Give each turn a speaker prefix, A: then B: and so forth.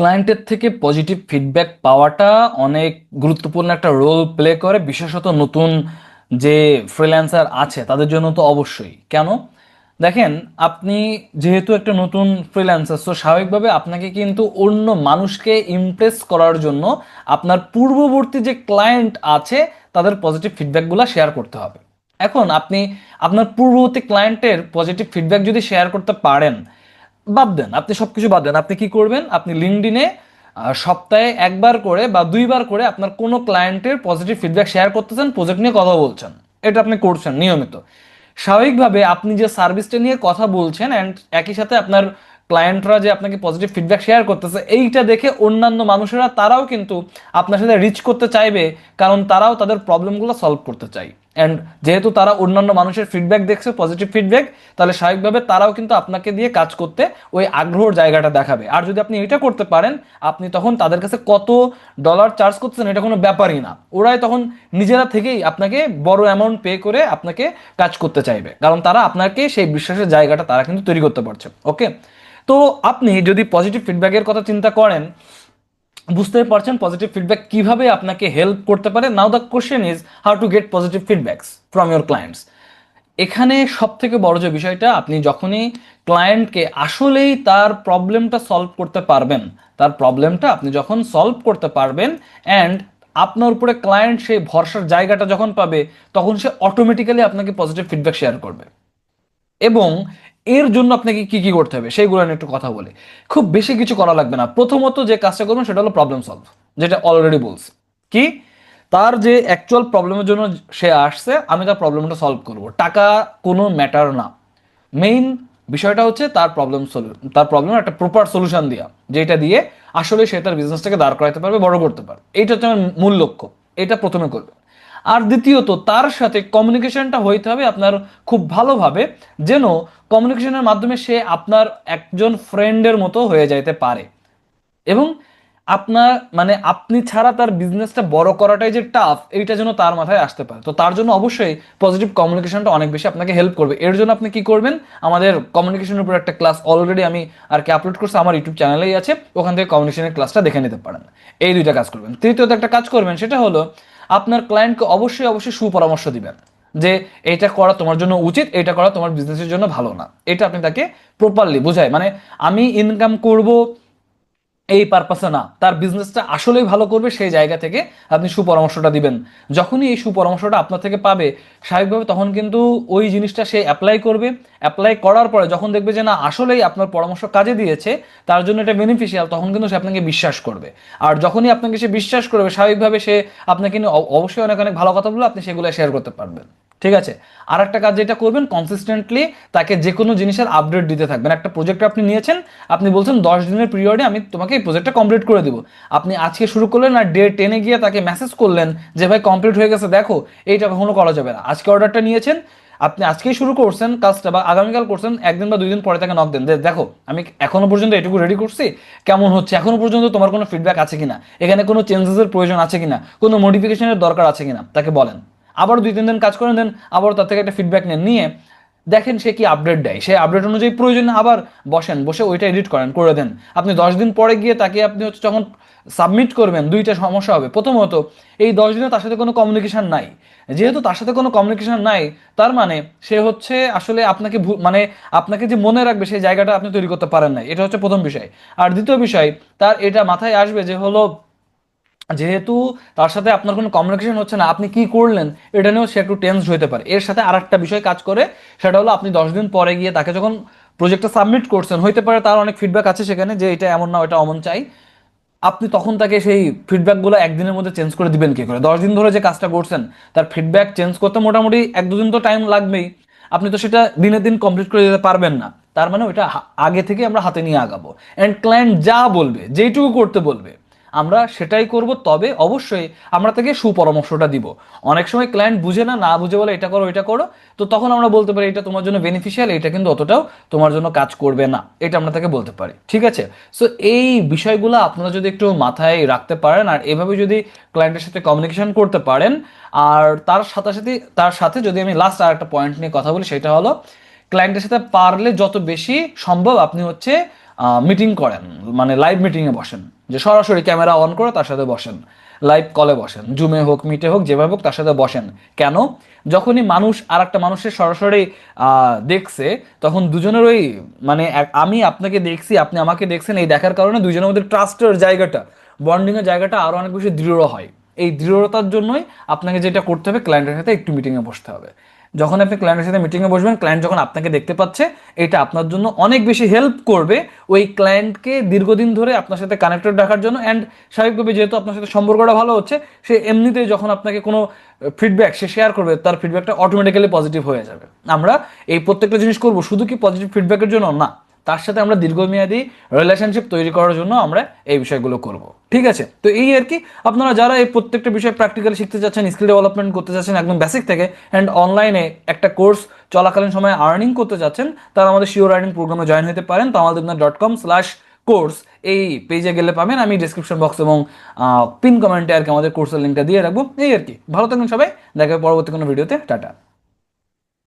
A: ক্লায়েন্টের থেকে positive feedback পাওয়াটা অনেক গুরুত্বপূর্ণ একটা রোল প্লে করে, বিশেষত নতুন যে ফ্রিল্যান্সার আছে, তাদের জন্য তো অবশ্যই। কেন? দেখেন, আপনি যেহেতু একটা নতুন ফ্রিল্যান্সার তো স্বাভাবিকভাবে আপনাকে কিন্তু অন্য মানুষকে ইমপ্রেস করার জন্য আপনার পূর্ববর্তী যে ক্লায়েন্ট আছে, তাদের পজিটিভ ফিডব্যাকগুলো শেয়ার করতে হবে। এখন আপনি, আপনার পূর্ববর্তী ক্লায়েন্টের পজিটিভ ফিডব্যাক যদি শেয়ার করতে পারেন বাদ দেন, আপনি সবকিছু বাদ দেন। আপনি কি করবেন? আপনি লিঙ্কডিনে সপ্তাহে একবার করে বা দুইবার করে আপনার কোনো ক্লায়েন্টের পজিটিভ ফিডব্যাক শেয়ার করতেছেন প্রজেক্ট নিয়ে কথা বলছেন। এটা আপনি করছেন নিয়মিত। স্বাভাবিকভাবে আপনি যে সার্ভিসটা নিয়ে কথা বলছেন অ্যান্ড একই সাথে আপনার ক্লায়েন্টরা যে আপনাকে পজিটিভ ফিডব্যাক শেয়ার করতেছে, এইটা দেখে অন্যান্য মানুষেরা তারাও কিন্তু আপনার সাথে রিচ করতে চাইবে, কারণ তারাও তাদের প্রবলেমগুলো সলভ করতে চায়। অ্যান্ড যেহেতু তারা অন্যান্য মানুষের ফিডব্যাক দেখছে পজিটিভ ফিডব্যাক তাহলে স্বাভাবিকভাবে তারাও কিন্তু আপনাকে দিয়ে কাজ করতে ওই আগ্রহর জায়গাটা দেখাবে। আর যদি আপনি এটা করতে পারেন, আপনি তখন তাদের কাছে কত ডলার চার্জ করতেছেন এটা কোনো ব্যাপারই না। ওরাই তখন নিজেরা থেকেই আপনাকে বড় অ্যামাউন্ট পে করে আপনাকে কাজ করতে চাইবে। কারণ তারা আপনাকে সেই বিশ্বাসের জায়গাটা তারা কিন্তু তৈরি করতে পারছে। ওকে তো আপনি যদি পজিটিভ ফিডব্যাকের কথা চিন্তা করেন বুঝতে পারছেন পজিটিভ ফিডব্যাক কীভাবে আপনাকে হেল্প করতে পারে? Now the question is how to get positive feedbacks from your clients এখানে সব থেকে বড় যে বিষয়টা, আপনি যখনই ক্লায়েন্টকে আসলেই তার প্রবলেমটা সলভ করতে পারবেন, তার প্রবলেমটা আপনি যখন সলভ করতে পারবেন অ্যান্ড আপনার উপরে ক্লায়েন্ট সেই ভরসার জায়গাটা যখন পাবে, তখন সে অটোমেটিক্যালি আপনাকে পজিটিভ ফিডব্যাক শেয়ার করবে। এবং এর জন্য আপনাকে কি কি করতে হবে, সেইগুলো নিয়ে একটু কথা বলি। খুব বেশি কিছু করা লাগবে না। প্রথমত যে কাজটা করবেন সেটা হলো প্রবলেম সলভ যেটা অলরেডি বলছি। কি? তার যে অ্যাকচুয়াল প্রবলেমের জন্য সে আসছে, আমি তার প্রবলেমটা সলভ করব। টাকা কোনো ম্যাটার না। মেইন বিষয়টা হচ্ছে তার প্রবলেম তার প্রবলেম একটা প্রপার সলিউশন দেওয়া যেটা দিয়ে আসলে সে তার বিজনেসটাকে দাঁড় করাতে পারবে, বড় করতে পারবে। এইটা হচ্ছে আমার মূল লক্ষ্য। এটা প্রথমে করবে আর দ্বিতীয়ত, তার সাথে কমিউনিকেশনটা হইতে হবে আপনার খুব ভালোভাবে, যেন কমিউনিকেশনের মাধ্যমে সে আপনার একজন ফ্রেন্ডের মতো হয়ে যাইতে পারে। এবং আপনার মানে আপনি ছাড়া তার বিজনেসটা বড় করাটাই যে টাফ এইটা যেন তার মাথায় আসতে পারে। তো তার জন্য অবশ্যই পজিটিভ কমিউনিকেশনটা অনেক বেশি আপনাকে হেল্প করবে। এর জন্য আপনি কি করবেন? আমাদের কমিউনিকেশনের উপর একটা ক্লাস অলরেডি আমি আর কি আপলোড করছি, আমার ইউটিউব চ্যানেলেই আছে, ওখান থেকে কমিউনিকেশনের ক্লাসটা দেখে নিতে পারেন। এই দুইটা কাজ করবেন। তৃতীয়ত একটা কাজ করবেন, সেটা হলো আপনার ক্লায়েন্টকে অবশ্যই অবশ্যই সুপরামর্শ দিবেন যে এটা করা তোমার জন্য উচিত, এটা করা তোমার বিজনেসের জন্য ভালো না। এটা আপনি তাকে প্রপারলি বোঝায়। মানে আমি ইনকাম করব এই পারপাসে না। তার বিজনেসটা আসলেই ভালো করবে সেই জায়গা থেকে আপনি সুপরামর্শটা দিবেন। যখনই এই সুপরামর্শটা আপনার থেকে পাবে, স্বাভাবিকভাবে তখন কিন্তু ওই জিনিসটা সে অ্যাপ্লাই করবে। অ্যাপ্লাই করার পরে যখন দেখবে যে না, আসলেই আপনার পরামর্শ কাজে দিয়েছে, তার জন্য এটা বেনিফিশিয়াল তখন কিন্তু সে আপনাকে বিশ্বাস করবে। আর যখনই আপনাকে সে বিশ্বাস করবে, স্বাভাবিকভাবে সে আপনাকে অবশ্যই অনেক অনেক ভালো কথা বলে আপনি সেগুলো শেয়ার করতে পারবেন। ঠিক আছে? আর একটা কাজ যেটা করবেন কনসিস্টেন্টলি তাকে যে কোনো জিনিসের আপডেট দিতে থাকবেন। একটা প্রজেক্ট আপনি নিয়েছেন, আপনি বলছেন দশ দিনের পিরিয়ডে আমি তোমাকে এই প্রজেক্টটা কমপ্লিট করে দেবো। আপনি আজকে শুরু করলেন আর ডে টেনে গিয়ে তাকে মেসেজ করলেন যে, ভাই কমপ্লিট হয়ে গেছে, দেখো, এইটা কখনো করা যাবে না। আজকে অর্ডারটা নিয়েছেন, আপনি আজকেই শুরু করছেন কাজটা বা আগামীকাল করছেন, একদিন বা দুই দিন পরে তাকে নক দেন। দেখো, আমি এখনও পর্যন্ত এটুকু রেডি করছি, কেমন হচ্ছে? এখনও পর্যন্ত তোমার কোনো ফিডব্যাক আছে কিনা? এখানে কোনো চেঞ্জেসের প্রয়োজন আছে কিনা? কোনো মডিফিকেশনের দরকার আছে কিনা? তাকে বলেন। আবার দুই তিন দিন কাজ করেন দেন আবার তার থেকে একটা ফিডব্যাক নেন। নিয়ে দেখেন সে কি আপডেট দেয়। সেই আপডেট অনুযায়ী প্রয়োজন আবার বসেন, বসে ওইটা এডিট করেন, করে দেন। আপনি দশ দিন পরে গিয়ে তাকে আপনি হচ্ছে যখন সাবমিট করবেন, দুইটা সমস্যা হবে। প্রথমত, এই দশ দিনে তার সাথে কোনো কমিউনিকেশন নাই। যেহেতু তার সাথে কোনো কমিউনিকেশন নাই, তার মানে সে হচ্ছে আসলে আপনাকে মানে আপনাকে যে মনে রাখবে, সেই জায়গাটা আপনি তৈরি করতে পারেন না এটা হচ্ছে প্রথম বিষয়। আর দ্বিতীয় বিষয়, তার এটা মাথায় আসবে যে হলো যেহেতু তার সাথে আপনার কোনো কমিউনিকেশন হচ্ছে না, আপনি কি করলেন, এটা নিয়েও সে একটু টেন্স হইতে পারে। এর সাথে আর একটা বিষয় কাজ করে, সেটা হলো আপনি দশ দিন পরে গিয়ে তাকে যখন প্রজেক্টটা সাবমিট করছেন, হইতে পারে তার অনেক ফিডব্যাক আছে সেখানে যে এটা এমন না, ওটা অমন চাই। আপনি তখন তাকে সেই ফিডব্যাকগুলো একদিনের মধ্যে চেঞ্জ করে দিবেন কী করে? দশ দিন ধরে যে কাজটা করছেন, তার ফিডব্যাক চেঞ্জ করতে মোটামুটি এক দুদিন তো টাইম লাগবেই। আপনি তো সেটা দিনের দিন কমপ্লিট করে দিতে পারবেন না। তার মানে ওইটা আগে থেকে আমরা হাতে নিয়ে আগাবো। অ্যান্ড ক্লায়েন্ট যা বলবে, যেইটুকু করতে বলবে আমরা সেটাই করব, তবে অবশ্যই আমরা তাকে সুপরামর্শটা দিব। অনেক সময় ক্লায়েন্ট বুঝে না না বুঝে বলে এটা করো এটা করো, তো তখন আমরা বলতে পারি, এটা তোমার জন্য বেনিফিশিয়াল এটা কিন্তু অতটাও তোমার জন্য কাজ করবে না। এটা আমরা তাকে বলতে পারি, ঠিক আছে? সো এই বিষয়গুলো আপনারা যদি একটু মাথায় রাখতে পারেন, আর এভাবে যদি ক্লায়েন্টের সাথে কমিউনিকেশন করতে পারেন, আর তার সাথে সাথে, তার সাথে যদি আমি লাস্ট আর একটা পয়েন্ট নিয়ে কথা বলি, সেটা হলো ক্লায়েন্টের সাথে পারলে যত বেশি সম্ভব আপনি হচ্ছে মিটিং করেন মানে লাইভ মিটিংয়ে বসেন। যে সরাসরি ক্যামেরা অন করে তার সাথে বসেন লাইভ কলে বসেন জুমে হোক মিটে হোক, যেভাবে হোক তার সাথে বসেন। কেন? যখনই মানুষ আর একটা মানুষের সরাসরি দেখছে, তখন দুজনের ওই মানে আমি আপনাকে দেখছি, আপনি আমাকে দেখছেন, এই দেখার কারণে দুজনের মধ্যে ট্রাস্টের জায়গাটা বন্ডিংয়ের জায়গাটা আরও অনেক বেশি দৃঢ় হয়। এই দৃঢ়তার জন্যই আপনাকে যেটা করতে হবে ক্লায়েন্টের সাথে একটু মিটিংয়ে বসতে হবে। যখন আপনি ক্লায়েন্টের সাথে মিটিংয়ে বসবেন ক্লায়েন্ট যখন আপনাকে দেখতে পাচ্ছে, এটা আপনার জন্য অনেক বেশি হেল্প করবে ওই ক্লায়েন্টকে দীর্ঘদিন ধরে আপনার সাথে কানেক্টেড রাখার জন্য অ্যান্ড স্বাভাবিকভাবে যেহেতু আপনার সাথে সম্পর্কটা ভালো হচ্ছে, সে এমনিতেই যখন আপনাকে কোনো ফিডব্যাক সে শেয়ার করবে, তার ফিডব্যাকটা অটোমেটিক্যালি পজিটিভ হয়ে যাবে। আমরা এই প্রত্যেকটা জিনিস করব, শুধু কি পজিটিভ ফিডব্যাকের জন্য? না। তার সাথে আমরা দীর্ঘমেয়াদী রিলেশনশিপ তৈরি করার জন্য আমরা এই বিষয়গুলো করব। ঠিক আছে? তো এই আর কি, আপনারা যারা এই প্রত্যেকটা বিষয় প্র্যাকটিক্যালি শিখতে চাচ্ছেন স্কিল ডেভেলপমেন্ট করতে চাচ্ছেন, একদম বেসিক থেকে অ্যান্ড অনলাইনে একটা কোর্স চলাকালীন সময়ে আর্নিং করতে চাচ্ছেন, তারা আমাদের শিওর আর্নিং প্রোগ্রামে জয়েন হতে পারেন তামালদিবনা ডট কম স্ল্যাশ কোর্স এই পেজে গেলে পাবেন, আমি ডিসক্রিপশন বক্স এবং পিন কমেন্টে আর কি আমাদের কোর্সের লিঙ্কটা দিয়ে রাখব। এই আর কি, ভালো থাকুন সবাই, দেখা পরবর্তী কোনো ভিডিওতে টাটা।